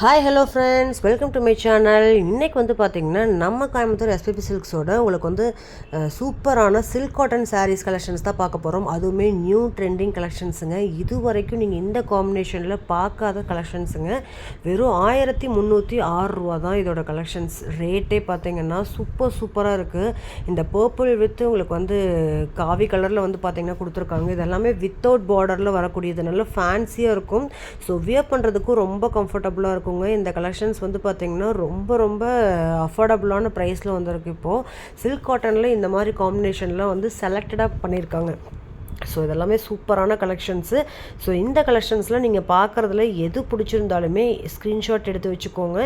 Hi hello friends welcome to my channel இன்றைக்கி வந்து பார்த்திங்கன்னா நம்ம கோயம்புத்தூர் எஸ்பிபி சில்க்ஸோட உங்களுக்கு வந்து சூப்பரான சில்க் காட்டன் சாரீஸ் கலெக்ஷன்ஸ் தான் பார்க்க போகிறோம் அதுவுமே நியூ ட்ரெண்டிங் கலெக்ஷன்ஸுங்க இது வரைக்கும் நீங்கள் இந்த காம்பினேஷனில் பார்க்காத கலெக்ஷன்ஸுங்க வெறும் ஆயிரத்தி முந்நூற்றி ஆறு ரூபா தான் இதோட கலெக்ஷன்ஸ் ரேட்டே பார்த்தீங்கன்னா சூப்பர் சூப்பராக இருக்குது இந்த பர்பிள் வித்து உங்களுக்கு வந்து காவி கலரில் வந்து பார்த்தீங்கன்னா கொடுத்துருக்காங்க. இது எல்லாமே வித்தவுட் பார்டரில் வரக்கூடியது. நல்ல ஃபேன்சியாக இருக்கும். ஸோ வியர் பண்ணுறதுக்கும் ரொம்ப கம்ஃபர்டபுளாக இருக்கும். இருக்குங்க இந்த கலெக்ஷன்ஸ் வந்து பார்த்திங்கன்னா ரொம்ப ரொம்ப அஃபோர்டபுளான ப்ரைஸில் வந்திருக்கு இப்போது சில்க் காட்டனில் இந்த மாதிரி காம்பினேஷன்லாம் வந்து செலக்டடாக பண்ணியிருக்காங்க ஸோ இதெல்லாமே சூப்பரான கலெக்ஷன்ஸு ஸோ இந்த கலெக்ஷன்ஸில் நீங்கள் பார்க்குறதுல எது பிடிச்சிருந்தாலுமே ஸ்க்ரீன்ஷாட் எடுத்து வச்சுக்கோங்க.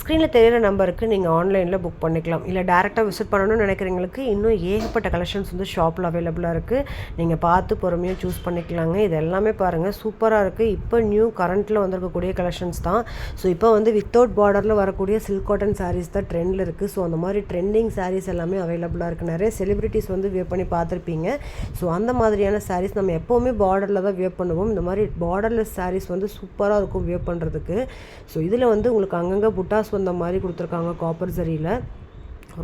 ஸ்க்ரீனில் தெரியிற நம்பருக்கு நீங்கள் ஆன்லைனில் புக் பண்ணிக்கலாம். இல்லை டேரெக்டாக விசிட் பண்ணணும்னு நினைக்கிறவங்களுக்கு இன்னும் ஏகப்பட்ட கலெக்ஷன்ஸ் வந்து ஷாப்பில் அவைலபிளாக இருக்குது நீங்கள் பார்த்து பொறுமையாக சூஸ் பண்ணிக்கலாங்க. இது எல்லாமே பாருங்கள் சூப்பராக இருக்குது இப்போ நியூ கரண்ட்டில் வந்திருக்கக்கூடிய கலெக்ஷன்ஸ் தான். ஸோ இப்போ வந்து வித்தவுட் பார்டரில் வரக்கூடிய சில்க் காட்டன் சாரீஸ் தான் ட்ரெண்டில் இருக்குது ஸோ அந்த மாதிரி ட்ரெண்டிங் சாரீஸ் எல்லாமே அவைலபிளாக இருக்குது நிறைய செலிபிரிட்டிஸ் வந்து வியர் பண்ணி பார்த்துருப்பீங்க. ஸோ அந்த மாதிரியான சாரீஸ் நம்ம எப்போவுமே பார்டரில் தான் வியர் பண்ணுவோம். இந்த மாதிரி பார்டர்லெஸ் சாரீஸ் வந்து சூப்பராக இருக்கும் வியர் பண்ணுறதுக்கு ஸோ இதில் வந்து உங்களுக்கு அங்கங்கே புட்டாஸ் வந்த மாதிரி கொடுத்துருக்காங்க காப்பர் சரியில்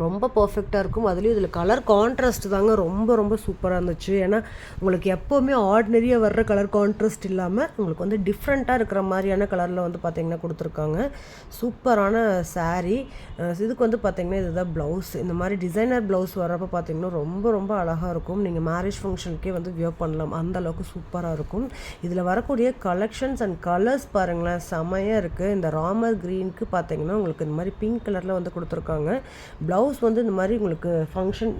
ரொம்ப பர்ஃபெக்டாக இருக்கும். அதுலேயும் இதில் கலர் கான்ட்ராஸ்ட் தாங்க ரொம்ப ரொம்ப சூப்பராக இருந்துச்சு. ஏன்னா உங்களுக்கு எப்போவுமே ஆர்டினரியாக வர்ற கலர் கான்ட்ராஸ்ட் இல்லாமல் உங்களுக்கு வந்து டிஃப்ரெண்ட்டாக இருக்கிற மாதிரியான கலரில் வந்து பார்த்திங்கன்னா கொடுத்துருக்காங்க. சூப்பரான சாரீ இதுக்கு வந்து பார்த்திங்கன்னா இதுதான் ப்ளவுஸ் இந்த மாதிரி டிசைனர் ப்ளவுஸ் வர்றப்போ பார்த்திங்கன்னா ரொம்ப ரொம்ப அழகாக இருக்கும். நீங்கள் மேரேஜ் ஃபங்க்ஷனுக்கே வந்து வியர் பண்ணலாம். அந்த அளவுக்கு சூப்பராக இருக்கும். இதில் வரக்கூடிய கலெக்ஷன்ஸ் அண்ட் கலர்ஸ் பாருங்களேன் செமையாக இருக்குது இந்த ராமர் க்ரீனுக்கு பார்த்தீங்கன்னா உங்களுக்கு இந்த மாதிரி பிங்க் கலரில் வந்து கொடுத்துருக்காங்க. ப்ளவுஸ் வந்து இந்த மாதிரி உங்களுக்கு ஃபங்க்ஷன்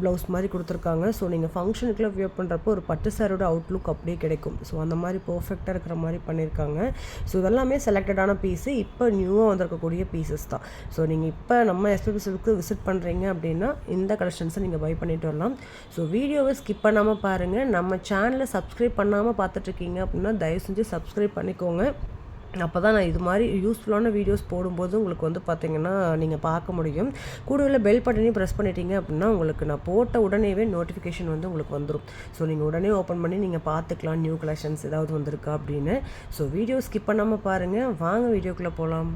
ப்ளவுஸ் மாதிரி கொடுத்துருக்காங்க. ஸோ நீங்கள் ஃபங்க்ஷனுக்குலாம் வியர் பண்ணுறப்போ ஒரு பட்டு சாரோட அவுட்லுக் அப்படியே கிடைக்கும். ஸோ அந்த மாதிரி பர்ஃபெக்டாக இருக்கிற மாதிரி பண்ணியிருக்காங்க. ஸோ இதெல்லாமே செலக்டடான பீஸு இப்போ நியூவாக வந்திருக்கக்கூடிய பீசஸ் தான். ஸோ நீங்கள் இப்போ நம்ம எஸ்பிபி சில்க்கு விசிட் பண்ணுறீங்க அப்படின்னா இந்த கலெக்ஷன்ஸை நீங்கள் பை பண்ணிட்டு வரலாம். ஸோ வீடியோவை ஸ்கிப் பண்ணாமல் பாருங்கள் நம்ம சேனலை சப்ஸ்கிரைப் பண்ணாமல் பார்த்துட்ருக்கீங்க அப்படின்னா தயவு செஞ்சு சப்ஸ்கிரைப் பண்ணிக்கோங்க. அப்போ தான் நான் இது மாதிரி யூஸ்ஃபுல்லான வீடியோஸ் போடும்போது உங்களுக்கு வந்து பார்த்தீங்கன்னா நீங்கள் பார்க்க முடியும். கூடவே பெல் பட்டனையும் ப்ரெஸ் பண்ணிட்டீங்க அப்படின்னா உங்களுக்கு நான் போட்ட உடனேவே நோட்டிஃபிகேஷன் வந்து உங்களுக்கு வந்துடும் ஸோ நீங்கள் உடனே ஓப்பன் பண்ணி நீங்கள் பார்த்துக்கலாம் நியூ கலெக்ஷன்ஸ் ஏதாவது வந்திருக்கா அப்படின்னு. ஸோ வீடியோ ஸ்கிப் பண்ணாமல் பாருங்கள் வாங்க வீடியோக்குள்ளே போகலாம்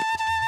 you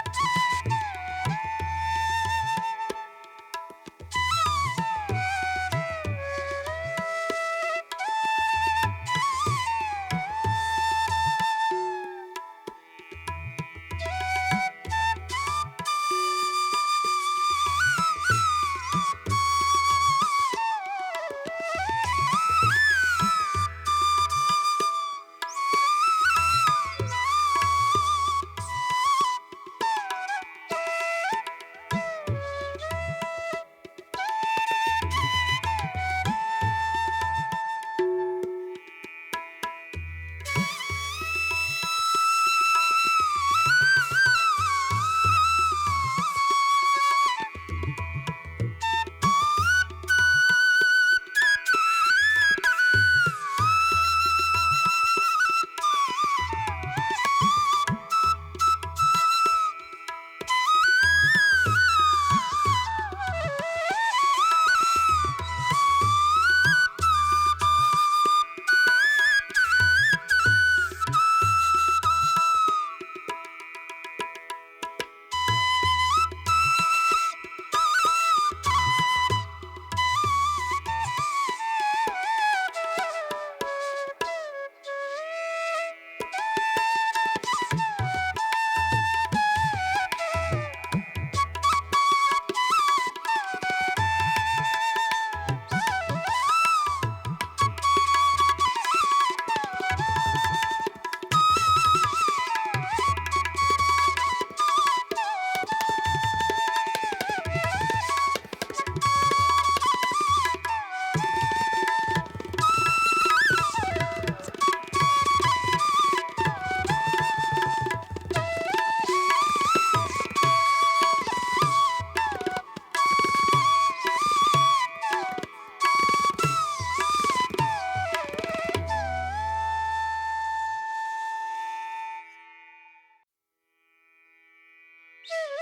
Yeah.